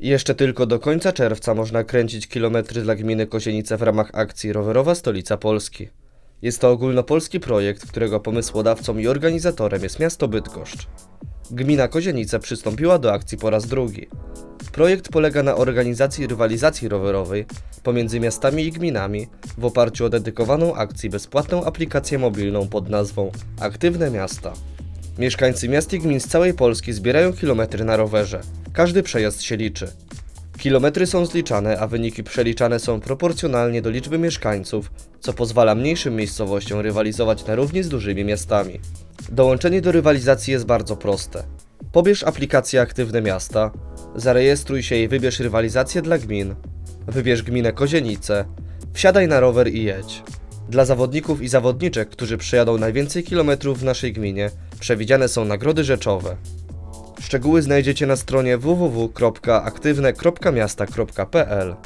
Jeszcze tylko do końca czerwca można kręcić kilometry dla gminy Kozienice w ramach akcji Rowerowa Stolica Polski. Jest to ogólnopolski projekt, którego pomysłodawcą i organizatorem jest miasto Bydgoszcz. Gmina Kozienice przystąpiła do akcji po raz drugi. Projekt polega na organizacji rywalizacji rowerowej pomiędzy miastami i gminami w oparciu o dedykowaną akcji bezpłatną aplikację mobilną pod nazwą Aktywne Miasta. Mieszkańcy miast i gmin z całej Polski zbierają kilometry na rowerze. Każdy przejazd się liczy. Kilometry są zliczane, a wyniki przeliczane są proporcjonalnie do liczby mieszkańców, co pozwala mniejszym miejscowościom rywalizować na równi z dużymi miastami. Dołączenie do rywalizacji jest bardzo proste. Pobierz aplikację Aktywne Miasta, zarejestruj się i wybierz rywalizację dla gmin. Wybierz gminę Kozienice, wsiadaj na rower i jedź. Dla zawodników i zawodniczek, którzy przejadą najwięcej kilometrów w naszej gminie, przewidziane są nagrody rzeczowe. Szczegóły znajdziecie na stronie www.aktywne.miasta.pl